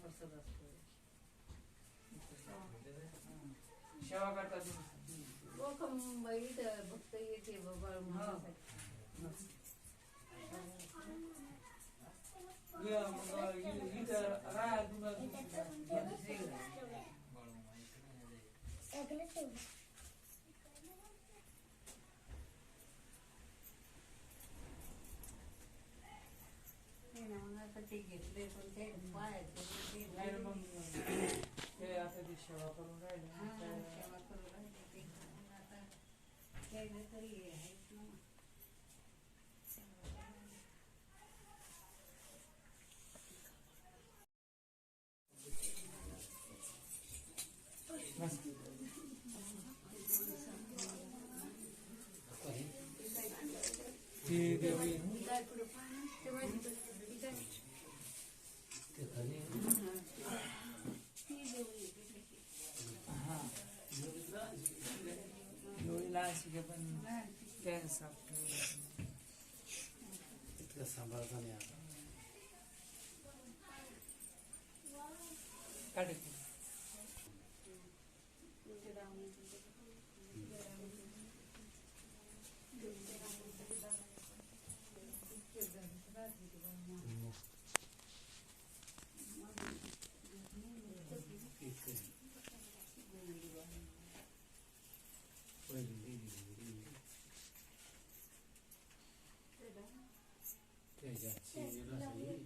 प्रसाद असतो सेवा करतात. लोक मुंबईत भक्त येते बाबा म्हणण्यासाठी. ते घेतले पण ते पायाचे ते मग ते आता ती सेवा करून राहिले हा, सेवा करू ते. आता तरी हे आहेच ना ती देवी काय पुढे का? ती काय? ती देवी आहे तिथे. हा का पण त्या साफ. इतकं सांभाळता नाही आता काढे ते. तुमच्या रावणाचं ते. तुमच्या रावणाचं. तुमच्या रावणाचं ते दाखव. तुमच्या घराचं राहते ते बाबा. इतकं पहिली दिली, दिली. त्याच्यात शिजेल असं येईल.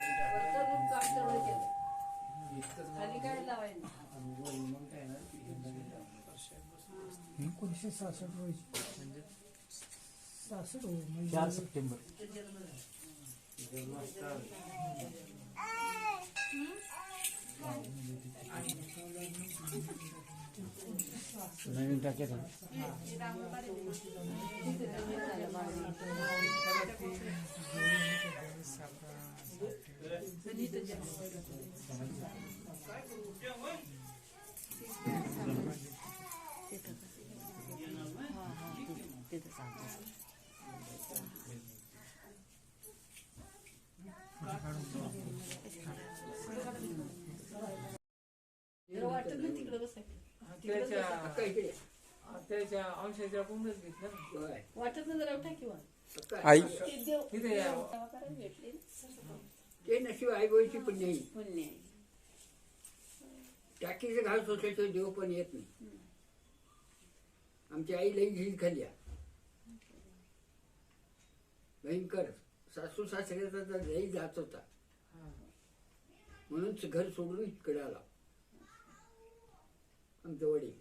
वरचं दूध काढतं वरचं. इतकंच खाली काय लावायचं आणि वर मग काय ना ती गंध गेली. एकोणीसशे सहासष्ट रोजी म्हणजे सहासष्ट हो म्हणजे चार सप्टेंबर नवीन टाक्यात आहे. ती वाटत त्याच्या अंशाच्या ना. वाटत नाही जरा उठा किंवा. आई. ते देव या. करायला भेटले. ते नशीब गोयची पण नाही. पुण्य आहे. टाकीचं घास सोसायचं देव पण येत नाही. आमची आई लई झीज खाल्ल्या भयंकर. सासू सासऱ्याचा तर लई जात होता. म्हणून घर सोडून इकडे आला. आमचं वडील.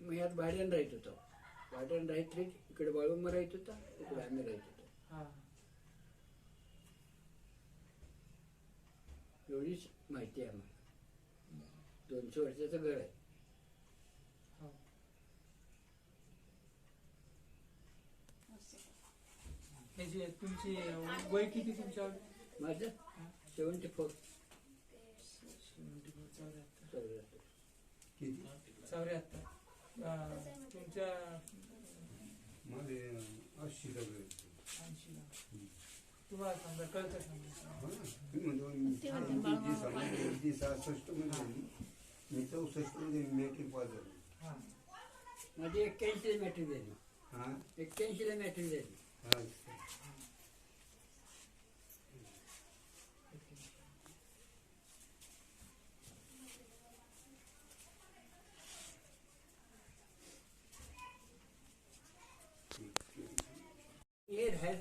मग यात भाड्यानं राहत होतो. भाड्यानं राहत राहत इकडे बाळूमा राहत होता इकडे आम्ही राहत होतो. हा. एवढीच माहिती आहे आम्हाला. दोनशे वर्षाचं घर आहे. हा. तुमची वय किती तुमच्या माझं? सेवन्टी फोर चौऱ्याहत्तर किती? चौऱ्याहत्तर. तुमच्या मध्ये डबे. ऐंशीला तुम्हाला समजा कळतं समजा हो ना? मी म्हणतो, मी जी समाज जी सहासष्टमध्ये आली, मी चौसष्टमध्ये मॅट्रिक पास झालो. हा. माझी एक्क्याऐंशीला मॅट्रिक झाली. हा? एक्क्याऐंशीला मॅट्रिक झाली. हा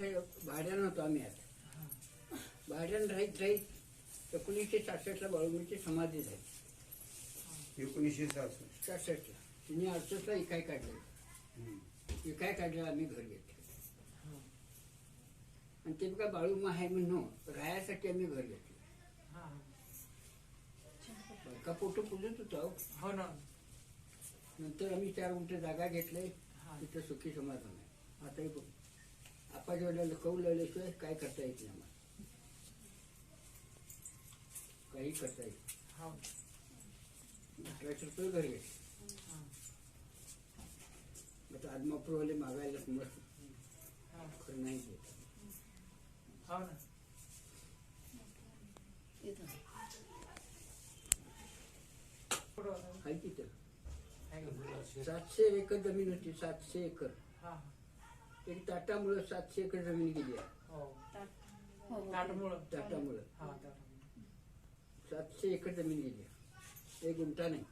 राहायचं भाड्यानं होतो आम्ही आता भाड्यानं राहीत राहीत एकोणीसशे सहासष्टला बाळूमीची समाधी झाली. एकोणीसशे सहासष्ट सहासष्टला तिने अडसष्टला इकाय काढलं. इकाय काढलं आम्ही घर घेतलं. आणि ते बघा बाळूमा आहे म्हणून राहायसाठी आम्ही घर घेतलं. हा का पोटं पुजत होतो? हो ना. नंतर आम्ही चार गुंठे जागा घेतले. हा. तिथं सुखी समाधान आहे. आताही बघ आपाच्या वडिला कौल लावल्याशिवाय काय करता येत नाही आम्हाला काही करता येत हो. अठराशे रुपये घर घेतले हा आता आदमापूरवाले मागायला मस्त. हा. खरं नाही देत. हो ना. इथं कुठं होता? आहे तिथं आहे. का? सातशे एकर जमीन होती सातशे एकर. हा. एक ताटामुळं सातशे एकर जमीन गेली आहे. हो. हो. ताटमुळं. ताटामुळं. हा ताटमुळं. सातशे एकर जमीन गेली आहे. एक गुंठा नाही.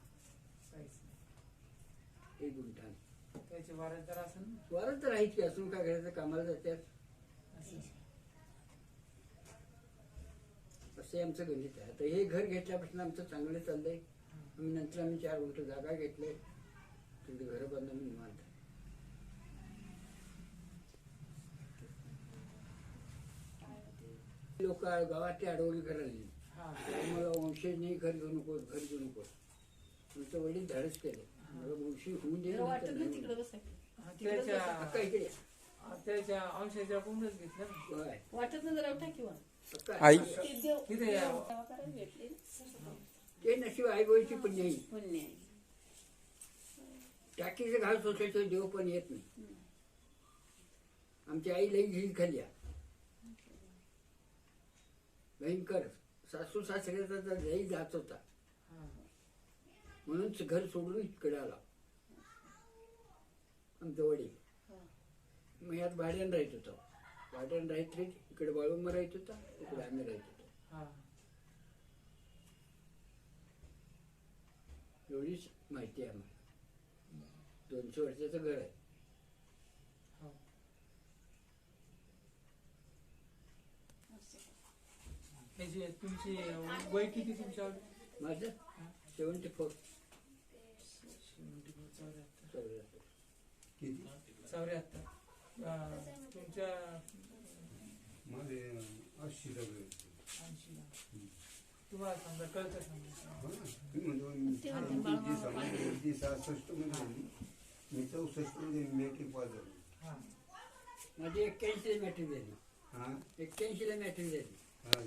काहीच नाही. एक गुंठा नाही. त्याचे वारसदार असेल ना वारं तर की असून काय करायचं? कामाला जातात असं. असे आमचं गणित आहे. आता हे घर घेतल्यापासून आमचं चांगलं चाललंय. आम्ही नंतर आम्ही चार गुंठ जागा घेतले तिथे घरं बांधून निवांत. लोक गावातली आडवणी करायला हा. मला वंशज नाही घर घेऊ नको घर घेऊ नको तुमचं वडील धाडस केले. मला वंशी होऊन दे हा, अक्का इकडे ये. त्याच्या अंशाच्या कोणच घेतलं ना. होय. वाटत नाही जरा उठा किंवा. आई. ते देव तिथे या. देव करायला भेटले. ते नशीब आई गोयची पण नाही. पुण्य आहे. टाकीचं घास सोसायचं देव पण येत नाही. आमची आई लई झील खाली आहे. भयंकर. सासू सासऱ्याचा तर लई जात होता. म्हणून घर सोडून इकडे आला. आमचं वडील. मग यात भाड्यानं राहत होतो. भाड्यानं राहत राहत इकडे बाळूंबा राहत होता इकडे आम्ही राहत होतो. एवढीच माहिती आहे आम्हाला. दोनशे वर्षाचं घर आहे. त्याची तुमची वय किती तुमच्या माझं? सेवन्टी फोर चौऱ्याहत्तर. तुमच्या माझे डबे ऐंशी तुम्हाला समजा कळतं समजा. सहासष्टमध्ये मी चौसष्टमध्ये मॅट्रिक पास झालो हा. माझी एक्क्याऐंशीला मॅट्रिक झाली हा? एक्क्याऐंशीला मॅट्रिक झाली हा